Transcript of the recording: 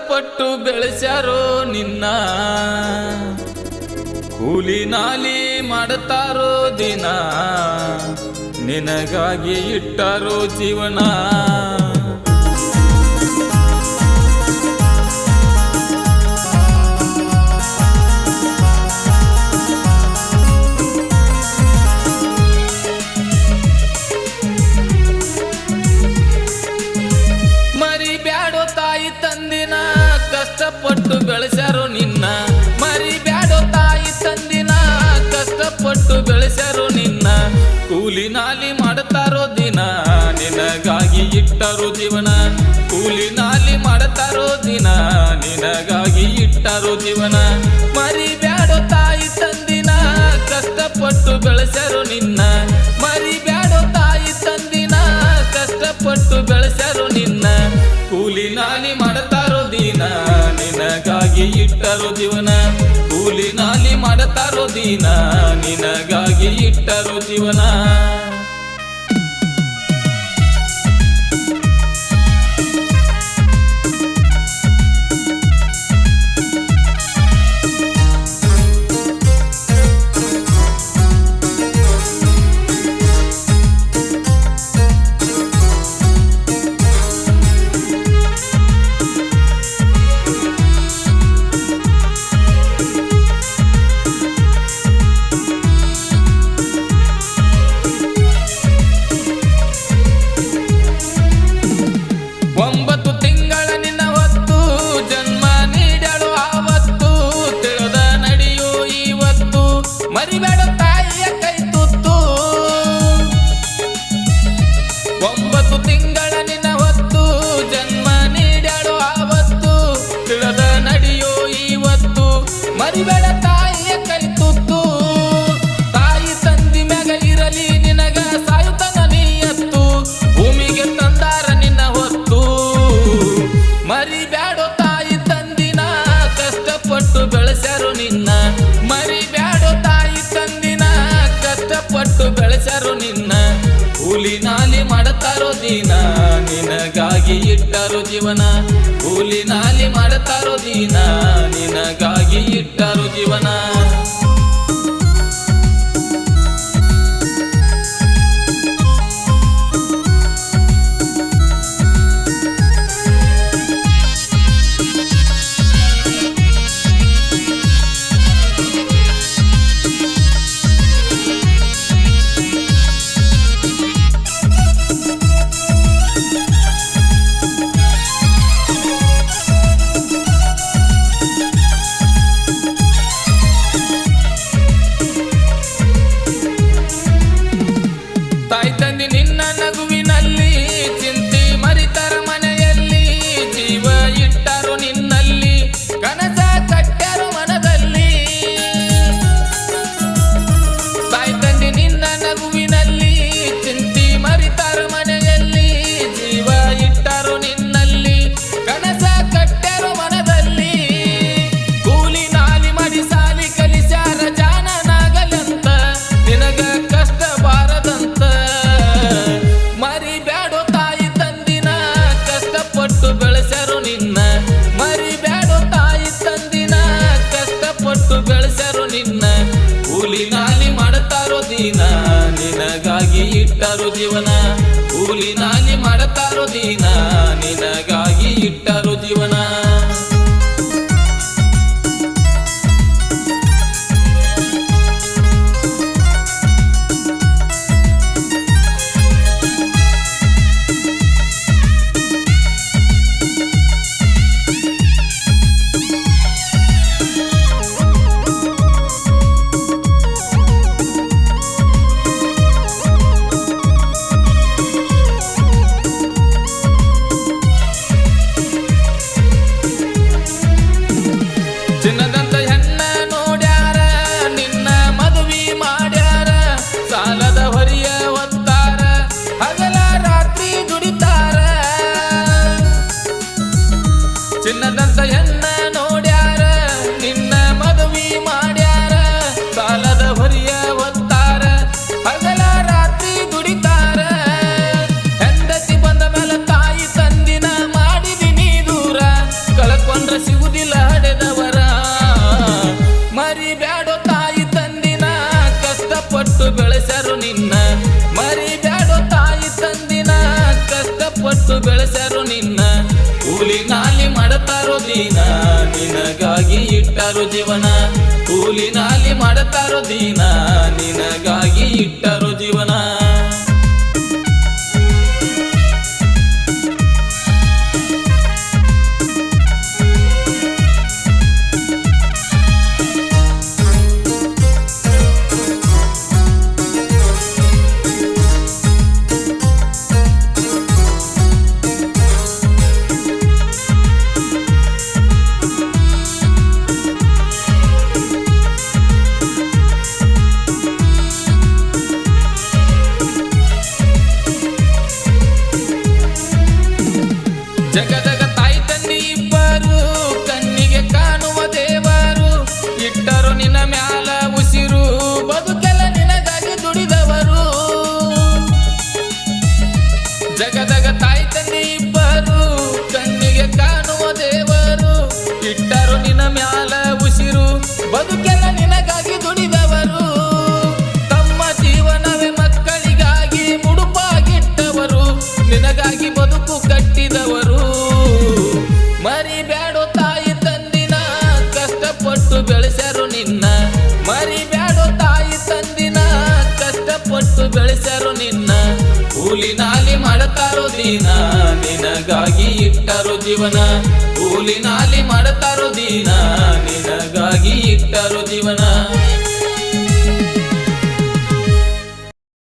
ಕಷ್ಟಪಟ್ಟು ಬೆಳೆಸ್ಯಾರೋ ನಿನ್ನ? ಕೂಲಿ ನಾಲಿ ಮಾಡ್ತಾರೋ ದಿನ? ನಿನಗಾಗಿ ಇಟ್ಟಾರೋ ಜೀವನ? ಕಷ್ಟಪಟ್ಟು ಬೆಳೆಸರು ನಿನ್ನ? ಕೂಲಿ ನಾಲಿ ಮಾಡ್ತಾರೋ ದಿನ? ನಿನಗಾಗಿ ಇಟ್ಟರು ಜೀವನ. ಕೂಲಿ ನಾಲಿ ಮಾಡ್ತಾರೋ ದಿನ? ನಿನಗಾಗಿ ಇಟ್ಟರು ಜೀವನ. ಮರಿ ಬ್ಯಾಡೋ ತಾಯಿ ತಂದಿನ? ಕಷ್ಟಪಟ್ಟು ಬೆಳೆಸರು ನಿನ್ನ? ಮರಿ ಬ್ಯಾಡೋ ತಾಯಿ ತಂದಿನ? ಕಷ್ಟಪಟ್ಟು ಬೆಳೆಸರು ನಿನ್ನ? ಕೂಲಿ ನಾಲಿ ಮಾಡ್ತಾರೋ ದಿನ? ನಿನಗಾಗಿ ಇಟ್ಟರು ಜೀವನ. ದಿನ ನಿನಗಾಗಿ ಇಟ್ಟರು ಜೀವನ ಕೂಲಿ ನಾಲಿ ಮಾಡ್ತಾರೋ ದಿನ ನಿನಗಾಗಿ ಇಟ್ಟರು ಜೀವನ. ಕೂಲಿ ನಾಲಿ ಮಾಡ್ತಾರೋ ದಿನ ನಿನಗಾಗಿ ಇಟ್ಟರೋ ಮಾಡ್ತಾರೋ ದಿನ ನಿನಗಾಗಿ ಇಟ್ಟರು ಜೀವನ. ಕೂಲಿ ನಾಲಿ ಮಾಡ್ತಾರೋ ದಿನ ನಿನಗಾಗಿ ಚಿನ್ನದಂತ ಎನ್ನ ನೋಡ್ಯಾರ, ನಿನ್ನ ಮದುವೆ ಮಾಡ್ಯಾರ ಸಾಲದ ಹೊರಿಯ ಒತ್ತಾರ ಹಗಲ ರಾತ್ರಿ ದುಡಿತಾರ. ಹೆಂಡತಿ ಬಂದ ಮೇಲೆ ತಾಯಿ ತಂದಿನ ಮಾಡಿದಿನಿ ದೂರ, ಕಳ್ಕೊಂಡ್ರೆ ಸಿಗುದಿಲ್ಲ ಹಡೆದವರ. ಮರಿಬ್ಯಾಡೋ ತಾಯಿ ತಂದಿನ, ಕಷ್ಟಪಟ್ಟು ಬೆಳೆಸರು ನಿನ್ನ. ಮರಿ ಮರಿಬ್ಯಾಡೋ ತಾಯಿ ತಂದಿನ, ಕಷ್ಟಪಟ್ಟು ಬೆಳೆಸರು ನಿನಗಾಗಿ ಇಟ್ಟರು ಜೀವನ? ಕೂಲಿನಲ್ಲಿ ಮಾಡುತ್ತಾರೋ ದೀನ? ನಿನಗಾಗಿ Quando ಕೂಲಿನಾಲಿ ಮಾಡತಾರೋ ದಿನ ನಿನಗಾಗಿ ಇಟ್ಟರು ಜೀವನ. ಕೂಲಿನಾಲಿ ಮಾಡತಾರೋ ದಿನ ನಿನಗಾಗಿ ಇಟ್ಟರು ಜೀವನ.